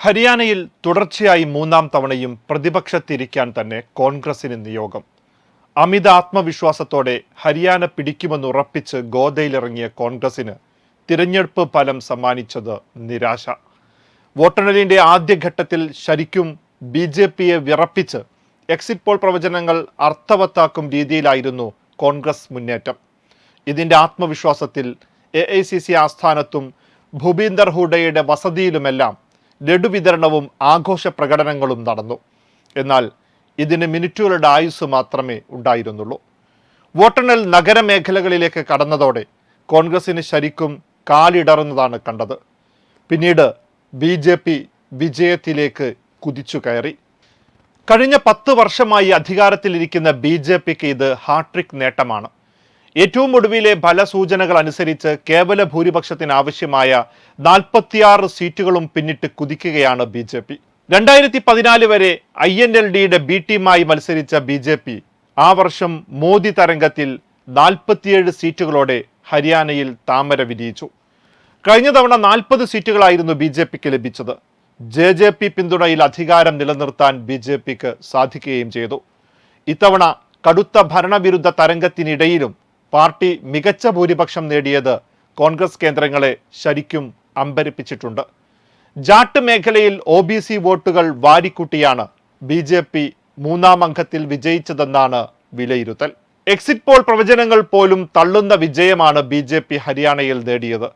ഹരിയാനയിൽ തുടർച്ചയായി മൂന്നാം തവണയും പ്രതിപക്ഷത്തിരിക്കാൻ തന്നെ കോൺഗ്രസിന് നിയോഗം. അമിത ആത്മവിശ്വാസത്തോടെ ഹരിയാന പിടിക്കുമെന്ന് ഉറപ്പിച്ച് ഗോദയിലിറങ്ങിയ കോൺഗ്രസിന് തിരഞ്ഞെടുപ്പ് ഫലം സമ്മാനിച്ചത് നിരാശ. വോട്ടെണ്ണലിന്റെ ആദ്യഘട്ടത്തിൽ ശരിക്കും ബി ജെ പിയെ വിറപ്പിച്ച് എക്സിറ്റ് പോൾ പ്രവചനങ്ങൾ അർത്ഥവത്താക്കും രീതിയിലായിരുന്നു കോൺഗ്രസ് മുന്നേറ്റം. ഇതിന്റെ ആത്മവിശ്വാസത്തിൽ എ ഐ സി സി ആസ്ഥാനത്തും ഭൂപീന്ദർ ഹൂഡയുടെ വസതിയിലുമെല്ലാം ലഡു വിതരണവും ആഘോഷ പ്രകടനങ്ങളും നടന്നു. എന്നാൽ ഇതിന് മിനിറ്റുകളുടെ ആയുസ് മാത്രമേ ഉണ്ടായിരുന്നുള്ളൂ. വോട്ടെണ്ണൽ നഗരമേഖലകളിലേക്ക് കടന്നതോടെ കോൺഗ്രസിന് ശരിക്കും കാലിടറുന്നതാണ് കണ്ടത്. പിന്നീട് ബി ജെ പി വിജയത്തിലേക്ക് കുതിച്ചു കയറി. കഴിഞ്ഞ പത്ത് വർഷമായി അധികാരത്തിലിരിക്കുന്ന ബി ജെ പിക്ക് ഇത് ഹാട്രിക് നേട്ടമാണ്. ഏറ്റവും ഒടുവിലെ ഫലസൂചനകൾ അനുസരിച്ച് കേവല ഭൂരിപക്ഷത്തിന് ആവശ്യമായ നാൽപ്പത്തിയാറ് സീറ്റുകളും പിന്നിട്ട് കുതിക്കുകയാണ് ബി ജെ പി. രണ്ടായിരത്തി പതിനാല് വരെ ഐ എൻ എൽ ഡിയുടെ ബി ടീമായി മത്സരിച്ച ബി ജെ പി ആ വർഷം മോദി തരംഗത്തിൽ നാൽപ്പത്തിയേഴ് സീറ്റുകളോടെ ഹരിയാനയിൽ താമര വിരിയിച്ചു. കഴിഞ്ഞ തവണ നാൽപ്പത് സീറ്റുകളായിരുന്നു ബി ജെ പിക്ക് ലഭിച്ചത്. ജെ ജെ പി പിന്തുണയിൽ അധികാരം നിലനിർത്താൻ ബി ജെ പിക്ക് സാധിക്കുകയും ചെയ്തു. ഇത്തവണ കടുത്ത ഭരണവിരുദ്ധ തരംഗത്തിനിടയിലും പാർട്ടി മികച്ച ഭൂരിപക്ഷം നേടിയത് കോൺഗ്രസ് കേന്ദ്രങ്ങളെ ശരിക്കും അമ്പരിപ്പിച്ചിട്ടുണ്ട്. ജാട്ട് മേഖലയിൽ ഒ ബി സി വോട്ടുകൾ വാരിക്കൂട്ടിയാണ് ബി ജെ പി മൂന്നാം അംഗത്തിൽ വിജയിച്ചതെന്നാണ് വിലയിരുത്തൽ. എക്സിറ്റ് പോൾ പ്രവചനങ്ങൾ പോലും തള്ളുന്ന വിജയമാണ് ബി ജെ പി ഹരിയാനയിൽ നേടിയത്.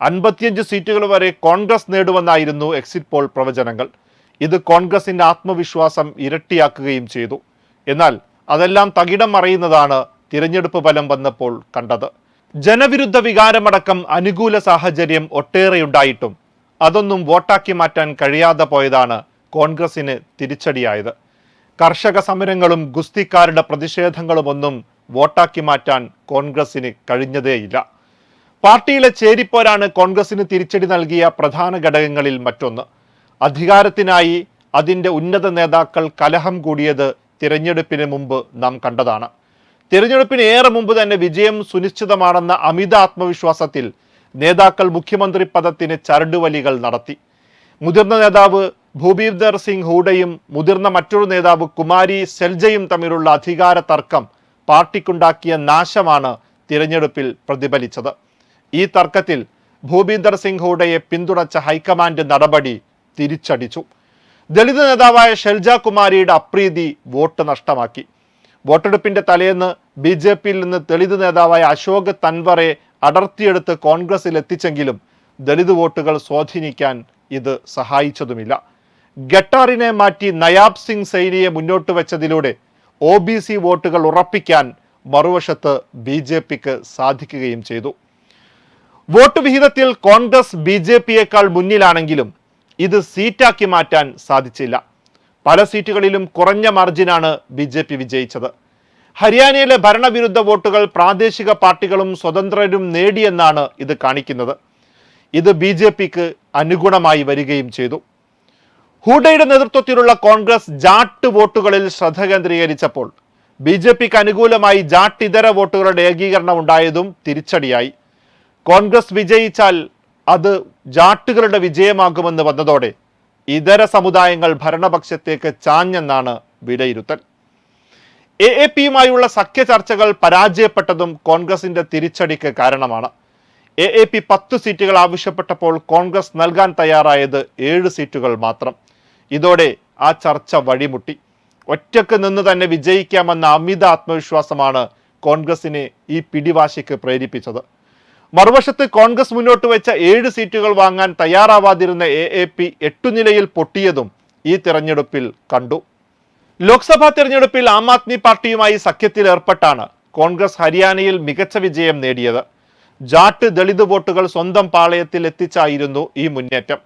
അൻപത്തിയഞ്ച് സീറ്റുകൾ വരെ കോൺഗ്രസ് നേടുമെന്നായിരുന്നു എക്സിറ്റ് പോൾ പ്രവചനങ്ങൾ. ഇത് കോൺഗ്രസിന്റെ ആത്മവിശ്വാസം ഇരട്ടിയാക്കുകയും ചെയ്തു. എന്നാൽ അതെല്ലാം തകിടം മറയുന്നതാണ് തിരഞ്ഞെടുപ്പ് ഫലം വന്നപ്പോൾ കണ്ടത്. ജനവിരുദ്ധ വികാരമടക്കം അനുകൂല സാഹചര്യം ഒട്ടേറെയുണ്ടായിട്ടും അതൊന്നും വോട്ടാക്കി മാറ്റാൻ കഴിയാതെ പോയതാണ് കോൺഗ്രസിന് തിരിച്ചടിയായത്. കർഷക സമരങ്ങളും ഗുസ്തിക്കാരുടെ പ്രതിഷേധങ്ങളുമൊന്നും വോട്ടാക്കി മാറ്റാൻ കോൺഗ്രസിന് കഴിഞ്ഞതേയില്ല. പാർട്ടിയിലെ ചേരിപ്പോരാണ് കോൺഗ്രസിന് തിരിച്ചടി നൽകിയ പ്രധാന ഘടകങ്ങളിൽ മറ്റൊന്ന്. അധികാരത്തിനായി അതിന്റെ ഉന്നത നേതാക്കൾ കലഹം കൂടിയത് തിരഞ്ഞെടുപ്പിന് മുമ്പ് നാം കണ്ടതാണ്. തിരഞ്ഞെടുപ്പിന് ഏറെ മുമ്പ് തന്നെ വിജയം സുനിശ്ചിതമാണെന്ന അമിത ആത്മവിശ്വാസത്തിൽ നേതാക്കൾ മുഖ്യമന്ത്രി പദത്തിന് ചരടുവലികൾ നടത്തി. മുതിർന്ന നേതാവ് ഭൂപീന്ദർ സിംഗ് ഹൂഡയും മുതിർന്ന മറ്റൊരു നേതാവ് കുമാരി സെൽജയും തമ്മിലുള്ള അധികാര തർക്കം പാർട്ടിക്കുണ്ടാക്കിയ നാശമാണ് തിരഞ്ഞെടുപ്പിൽ പ്രതിഫലിച്ചത്. ഈ തർക്കത്തിൽ ഭൂപീന്ദർ സിംഗ് ഹൂഡയെ പിന്തുണച്ച ഹൈക്കമാൻഡ് നടപടി തിരിച്ചടിച്ചു. ദളിത് നേതാവായ ഷെൽജ കുമാരിയുടെ അപ്രീതി വോട്ട് നഷ്ടമാക്കി. വോട്ടെടുപ്പിന്റെ തലേന്ന് ബി ജെ പിയിൽ നിന്ന് ദളിത് നേതാവായ അശോക് തൻവറെ അടർത്തിയെടുത്ത് കോൺഗ്രസിൽ എത്തിച്ചെങ്കിലും ദളിത് വോട്ടുകൾ സ്വാധീനിക്കാൻ ഇത് സഹായിച്ചതുമില്ല. ഗട്ടാറിനെ മാറ്റി നയാബ് സിംഗ് സൈനിയെ മുന്നോട്ട് വെച്ചതിലൂടെ ഒ ബി സി വോട്ടുകൾ ഉറപ്പിക്കാൻ മറുവശത്ത് ബി ജെ പിക്ക് സാധിക്കുകയും ചെയ്തു. വോട്ട് വിഹിതത്തിൽ കോൺഗ്രസ് ബി ജെ പിയേക്കാൾ മുന്നിലാണെങ്കിലും ഇത് സീറ്റാക്കി മാറ്റാൻ സാധിച്ചില്ല. പല സീറ്റുകളിലും കുറഞ്ഞ മാർജിനാണ് ബി ജെ പി വിജയിച്ചത്. ഹരിയാനയിലെ ഭരണവിരുദ്ധ വോട്ടുകൾ പ്രാദേശിക പാർട്ടികളും സ്വതന്ത്രരും നേടിയെന്നാണ് ഇത് കാണിക്കുന്നത്. ഇത് ബി ജെ പിക്ക് അനുഗുണമായി വരികയും ചെയ്തു. ഹൂഡയുടെ നേതൃത്വത്തിലുള്ള കോൺഗ്രസ് ജാട്ട് വോട്ടുകളിൽ ശ്രദ്ധ കേന്ദ്രീകരിച്ചപ്പോൾ ബി ജെ പിക്ക് അനുകൂലമായി ജാട്ട് ഇതര വോട്ടുകളുടെ ഏകീകരണം ഉണ്ടായതും തിരിച്ചടിയായി. കോൺഗ്രസ് വിജയിച്ചാൽ അത് ജാട്ടുകളുടെ വിജയമാകുമെന്ന് വന്നതോടെ ഇതര സമുദായങ്ങൾ ഭരണപക്ഷത്തേക്ക് ചാഞ്ഞെന്നാണ് വിലയിരുത്തൽ. എ എ പിയുമായുള്ള സഖ്യ ചർച്ചകൾ പരാജയപ്പെട്ടതും കോൺഗ്രസിന്റെ തിരിച്ചടിക്ക് കാരണമാണ്. എ എ പി പത്ത് സീറ്റുകൾ ആവശ്യപ്പെട്ടപ്പോൾ കോൺഗ്രസ് നൽകാൻ തയ്യാറായത് ഏഴ് സീറ്റുകൾ മാത്രം. ഇതോടെ ആ ചർച്ച വഴിമുട്ടി. ഒറ്റയ്ക്ക് നിന്ന് തന്നെ വിജയിക്കാമെന്ന അമിത ആത്മവിശ്വാസമാണ് കോൺഗ്രസിനെ ഈ പിടിവാശിക്ക് പ്രേരിപ്പിച്ചത്. മറുവശത്ത് കോൺഗ്രസ് മുന്നോട്ട് വെച്ച ഏഴ് സീറ്റുകൾ വാങ്ങാൻ തയ്യാറാവാതിരുന്ന എ എ പി എട്ടുനിലയിൽ പൊട്ടിയതും ഈ തിരഞ്ഞെടുപ്പിൽ കണ്ടു. ലോക്സഭാ തിരഞ്ഞെടുപ്പിൽ ആം ആദ്മി പാർട്ടിയുമായി സഖ്യത്തിൽ ഏർപ്പെട്ടാണ് കോൺഗ്രസ് ഹരിയാനയിൽ മികച്ച വിജയം നേടിയത്. ജാട്ട് ദളിത് വോട്ടുകൾ സ്വന്തം പാളയത്തിൽ എത്തിച്ചായിരുന്നു ഈ മുന്നേറ്റം.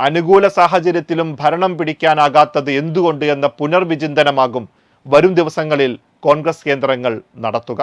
അനുകൂല സാഹചര്യത്തിലും ഭരണം പിടിക്കാനാകാത്തത് എന്തുകൊണ്ട് എന്ന പുനർവിചിന്തനമാകും വരും ദിവസങ്ങളിൽ കോൺഗ്രസ് കേന്ദ്രങ്ങൾ നടത്തുക.